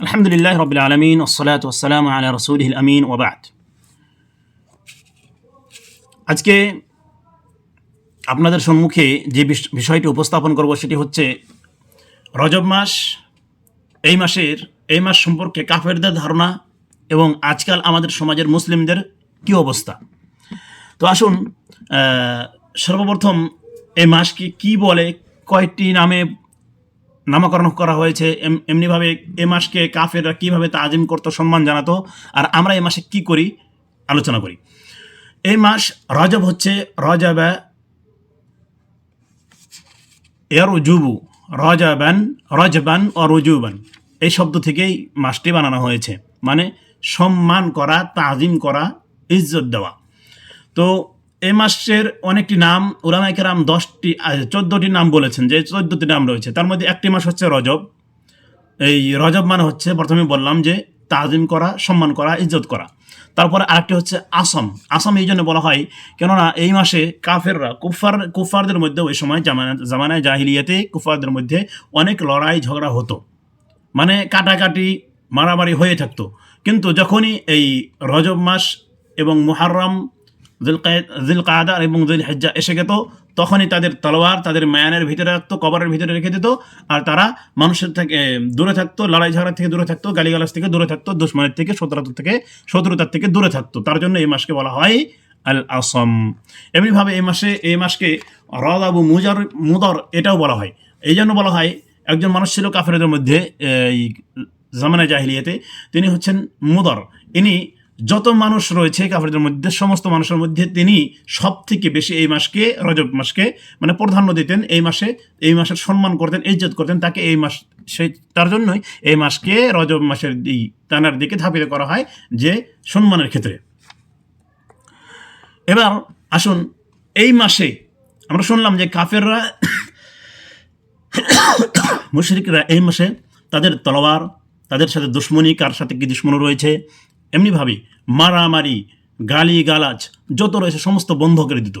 আলহামদুলিল্লাহ রবিল আলমিন ওসলাত ওসালাম আলা রসুল আমিন ওবাদ আজকে আপনাদের সম্মুখে যে বিষ- বিষয়টি উপস্থাপন করব সেটি হচ্ছে রজব মাস। এই মাসের, এই মাস সম্পর্কে কাফেরদের ধারণা এবং আজকাল আমাদের সমাজের মুসলিমদের কী অবস্থা? তো আসুন সর্বপ্রথম এই মাসকে কি বলে কয়েকটি নামে নামকরণ করা হয়েছে। এম- এমনিভাবে এ মাসকে কাফেররা কীভাবে তাজিম করতো সম্মান জানাতো। আর আমরা এ মাসে কি করি? আলোচনা করি। এই মাস রজব হচ্ছে, রজবা এরজুবু রজাবান, রজবান ও রজুবান। এই শব্দ থেকেই মাসটি বানানো হয়েছে। মানে সম্মান করা, তাজিম করা, ইজ্জত দেওয়া। তো এই মাসের অনেকটি নাম উলামাইকেরাম দশটি চোদ্দটি নাম বলেছেন, যে চোদ্দটি নাম রয়েছে। তার মধ্যে একটি মাস হচ্ছে রজব। এই রজব মানে হচ্ছে, প্রথমে বললাম যে তাজিম করা, সম্মান করা, ইজ্জত করা। তারপরে আরেকটি হচ্ছে আসম। আসম এই জন্য বলা হয়, কেননা এই মাসে কাফেররা, কুফার, কুফারদের মধ্যে ওই সময় জামানা, জামানায় জাহিলিয়াতে কুফারদের মধ্যে অনেক লড়াই ঝগড়া হতো। মানে কাটাকাটি, মারামারি হয়ে থাকতো। কিন্তু যখনই এই রজব মাস এবং মুহাররম জিল কায়দা এবং জিল হেজ্জা এসে গেত। তখনই তাদের তলোয়ার, তাদের মায়ানের ভিতরে রাখতো, কবরের ভিতরে রেখে দিত, আর তারা মানুষের থেকে দূরে থাকতো লড়াই ঝগড়া থেকে দূরে থাকতো, গালিগালাজ থেকে দূরে থাকতো, দুশ্মনের থেকে, শত্রুতার থেকে শত্রুতার থেকে দূরে থাকতো। তার জন্য এই মাসকে বলা হয় আল আসম এমনিভাবে এই মাসে, এই মাসকে রদ আবু মুজার, মুদর এটাও বলা হয়। এই জন্য বলা হয়, একজন মানুষ ছিল কাফেরদের মধ্যে, এই, জামানা জাহিলিয়াতে, তিনি হচ্ছেন মুদর। ইনি যত মানুষ রয়েছে কাফেরদের মধ্যে, সমস্ত মানুষের মধ্যে তিনি সব থেকে বেশি এই মাসকে, রজব মাসকে মানে প্রাধান্য দিতেন। এই মাসে, এই মাসের সম্মান করতেন, ইজ্জত করতেন, তাকে এই মাস, সেই, তার জন্যই এই মাসকে রজব মাসের এই টানার দিকে ধাপিত করা হয় যে সম্মানের ক্ষেত্রে। এবার আসুন, এই মাসে আমরা শুনলাম যে কাফেররা, মুশরিকরা এই মাসে তাদের তলোয়ার, তাদের সাথে দুশ্মনী, কার সাথে কি দুশ্মনী রয়েছে এমনিভাবে মারামারি গালি গালাজ যত রয়েছে সমস্ত বন্ধ করে দিত।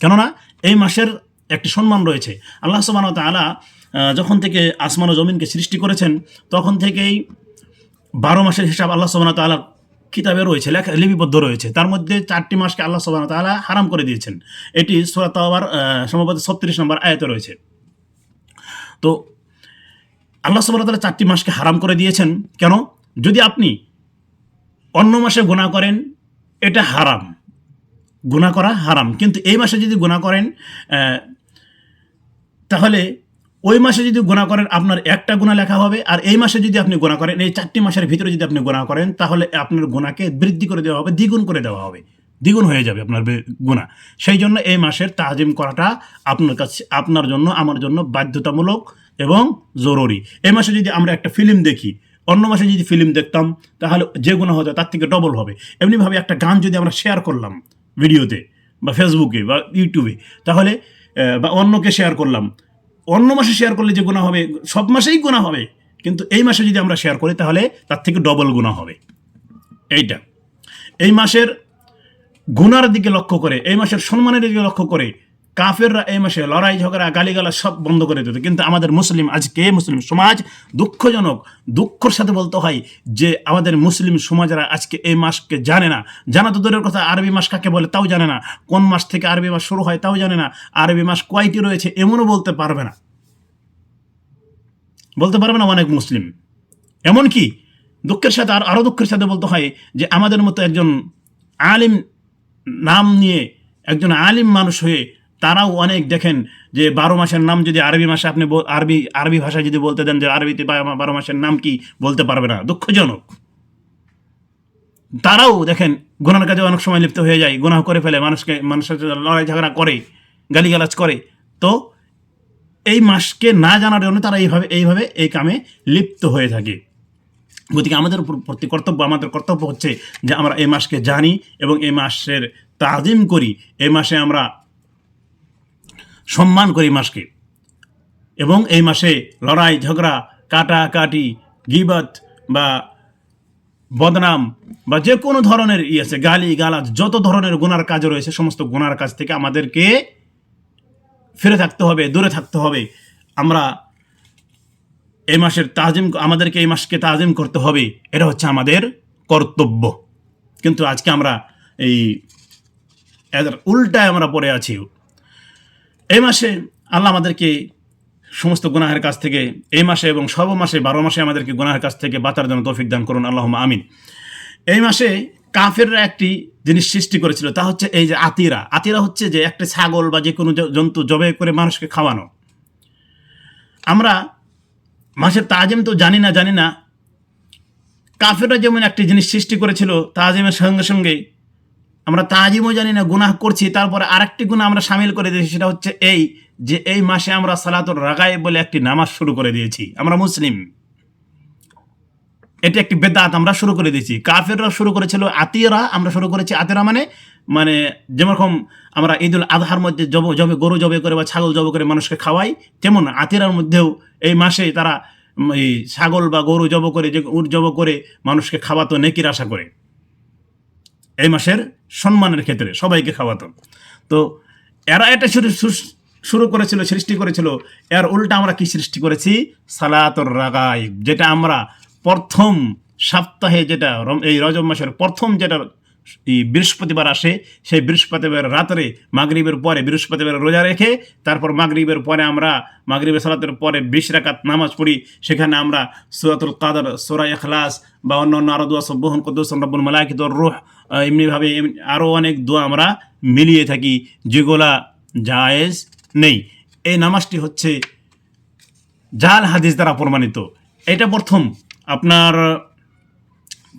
কেননা এই মাসের একটি সম্মান রয়েছে। আল্লাহ সুবাহ তালা যখন থেকে আসমান ও জমিনকে সৃষ্টি করেছেন, তখন থেকেই বারো মাসের হিসাব আল্লাহ সুবাহ তালা কিতাবে রয়েছে, লেখা, লিপিবদ্ধ রয়েছে। তার মধ্যে চারটি মাসকে আল্লাহ সুবাহ তালা হারাম করে দিয়েছেন। এটি সোরাত আবার সম্ভবত ছত্রিশ নম্বর আয়তে রয়েছে। তো আল্লাহ সুবাহ তালা চারটি মাসকে হারাম করে দিয়েছেন। কেন? যদি আপনি অন্য মাসে গুণা করেন, এটা হারাম। গুণা করা হারাম। কিন্তু এই মাসে যদি গুণা করেন তাহলে ওই মাসে যদি গুণা করেন, আপনার একটা গুণা লেখা হবে। আর এই মাসে যদি আপনি গুণা করেন, এই চারটি মাসের ভিতরে যদি আপনি গুণা করেন, তাহলে আপনার গুণাকে বৃদ্ধি করে দেওয়া হবে, দ্বিগুণ করে দেওয়া হবে। দ্বিগুণ হয়ে যাবে আপনার গুণা সেই জন্য এই মাসের তাজিম করাটা আপনার কাছে আপনার জন্য, আমার জন্য বাধ্যতামূলক এবং জরুরি। এই মাসে যদি আমরা একটা ফিল্ম দেখি অন্য মাসে যদি ফিল্ম দেখতাম, তাহলে যে গুণা হতো তার থেকে ডবল হবে। এমনিভাবে একটা গান যদি আমরা শেয়ার করলাম ভিডিওতে বা ফেসবুকে বা ইউটিউবে তাহলে বা অন্যকে শেয়ার করলাম। অন্য মাসে শেয়ার করলে যে গুণা হবে, সব মাসেই গুণা হবে। কিন্তু এই মাসে যদি আমরা শেয়ার করি, তাহলে তার থেকে ডবল গুণা হবে। এইটা। এই মাসের গুণার দিকে লক্ষ্য করে, এই মাসের সম্মানের দিকে লক্ষ্য করে কাফেররা এই মাসে লড়াই, ঝগড়া গালিগালা সব বন্ধ করে দিত। কিন্তু আমাদের মুসলিম আজকে মুসলিম? সমাজ দুঃখজনক, দুঃখর সাথে বলতে হয় যে আমাদের মুসলিম সমাজরা আজকে এই মাসকে জানে না। জানা তো দূরের কথা, আরবি মাস কাকে বলে তাও জানে না। কোন মাস থেকে আরবি মাস শুরু হয় তাও জানে না। আরবি মাস কয়টি রয়েছে এমনও বলতে পারবে না। বলতে পারবে না অনেক মুসলিম। এমনকি দুঃখের সাথে আর আরও দুঃখের সাথে বলতে হয় যে আমাদের মতো একজন আলিম নাম নিয়ে একজন আলিম মানুষ হয়ে তারাও অনেক দেখেন যে বারো মাসের নাম যদি আরবি মাসে আপনি আরবি আরবি ভাষায় যদি বলতে দেন যে আরবিতে বারো মাসের নাম কি বলতে পারবে না। দুঃখজনক। তারাও দেখেন গুনার কাজে অনেক সময় লিপ্ত হয়ে যায়, গুনাহ করে ফেলে, মানুষকে মানুষের লড়াই ঝগড়া করে, গালিগালাজ করে। তো এই মাসকে না জানার জন্য তারা এইভাবে এইভাবে এই কামে লিপ্ত হয়ে থাকে। গতিকে আমাদের প্রতি কর্তব্য, আমাদের কর্তব্য হচ্ছে যে আমরা এই মাসকে জানি এবং এই মাসের তাজিম করি। এই মাসে আমরা সম্মান করি মাসকে। এবং এই মাসে লড়াই, ঝগড়া কাটাকাটি গিবত বা বদনাম বা যে কোনো ধরনের ই আছে, গালি, গালাজ, যত ধরনের গুনার কাজ রয়েছে, সমস্ত গুনার কাজ থেকে আমাদেরকে ফিরে থাকতে হবে, দূরে থাকতে হবে। আমরা এই মাসের তাজিম, আমাদেরকে এই মাসকে তাজিম করতে হবে, এটা হচ্ছে আমাদের কর্তব্য। কিন্তু আজকে আমরা এই উল্টায় আমরা পড়ে আছি। এই মাসে আল্লাহ আমাদেরকে সমস্ত গুনাহের কাছ থেকে এই মাসে এবং সর্ব মাসে বারো মাসে আমাদেরকে গুনাহের কাছ থেকে বাঁচার জন্য তৌফিক দান করুন আল্লাহ আমিন। এই মাসে কাফেররা একটি জিনিস সৃষ্টি করেছিল, তা হচ্ছে এই যে আতিরা। আতিরা হচ্ছে যে একটা ছাগল বা যে কোনো জন্তু জবে করে মানুষকে খাওয়ানো। আমরা মাসের তাজিম তো জানি না জানি না। কাফেররা যেমন একটি জিনিস সৃষ্টি করেছিল, তাজিমের সঙ্গে সঙ্গে আমরা তাজিমও জানি না, গুনাহ করছি, তারপরে আরেকটি গুণা আমরা সামিল করে দিয়েছি, সেটা হচ্ছে এই যে এই মাসে আমরা সালাতুর রাগায় বলে একটি নামাজ শুরু করে দিয়েছি। আমরা মুসলিম। এটি একটি বেদাত, আমরা শুরু করে দিয়েছি। কাফেররা শুরু করেছিল আতিরা, আমরা শুরু করেছি আতিরা মানে মানে যেরকম আমরা ঈদুল আজহার মধ্যে জব, জবে, গরু জবে করে বা ছাগল জবে করে মানুষকে খাওয়াই, তেমন আতিরার মধ্যেও এই মাসে তারা এই ছাগল বা গরু জব করে, যে উট জব করে মানুষকে খাওয়াতো নেকির আশা করে। এই মাসের সম্মানের ক্ষেত্রে সবাইকে খাওয়াতো তো এরা এটা শুরু শুরু- করেছিল, সৃষ্টি করেছিল, এর উল্টা আমরা কি সৃষ্টি করেছি? সালাতর রাগাই যেটা আমরা প্রথম সপ্তাহে যেটা এই রজব মাসের প্রথম যেটা এই বৃহস্পতিবার আসে, সেই বৃহস্পতিবার রাত্রে মাগরিবের পরে বৃহস্পতিবার রোজা রেখে, তারপর মাগরিবের পরে আমরা মাগরিবের সালাতের পরে বিশ রাকাত নামাজ পড়ি। সেখানে আমরা সুরাতুল কাদর, সোরা এখলাস বা অন্য অন্য আরও দোয়া সব্বহন কদ্দুস, রব্বুল মালাকিত রুহ, এমনিভাবে এম- আরও অনেক দোয়া আমরা মিলিয়ে থাকি, যেগুলা জায়েজ নেই। এই নামাজটি হচ্ছে জাল হাদিস দ্বারা প্রমাণিত। এটা প্রথম আপনার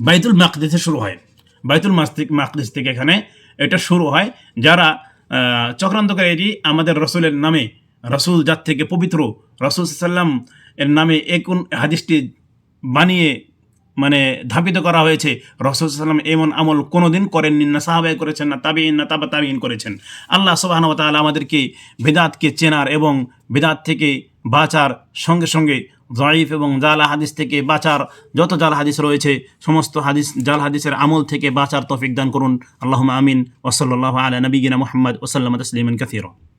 বাইতুল মাকদিসে শুরু হয়। বাইতুল মাস্তিক মাকদিস থেকে এখানে এটা শুরু হয় যারা আহ, চক্রান্ত আমাদের রসুলের নামে রসুল যার থেকে পবিত্র রসুল সাল্লাম এর নামে এক হাদিসটি বানিয়ে মানে ধাপিত করা হয়েছে রসুল সাল্লাম এমন আমল কোনোদিন করেননি না সাহাবাই করেছেন না তাবিন না তাবা তাবিন করেছেন। আল্লাহ সুবাহান তাআলা আমাদেরকে বেদাতকে চেনার এবং বেদাত থেকে বাঁচার সঙ্গে সঙ্গে জয়ীফ এবং জাল হাদিস থেকে বাঁচার যত জাল হাদিস রয়েছে, সমস্ত হাদিস, জাল হাদিসের আমল থেকে বাঁচার তফিক দান করুন। আল্লাহ আমিন। ওসল্লাহ আলা নবীনা মোহাম্মদ ওসাল্লাম তসলিমিন কাসির।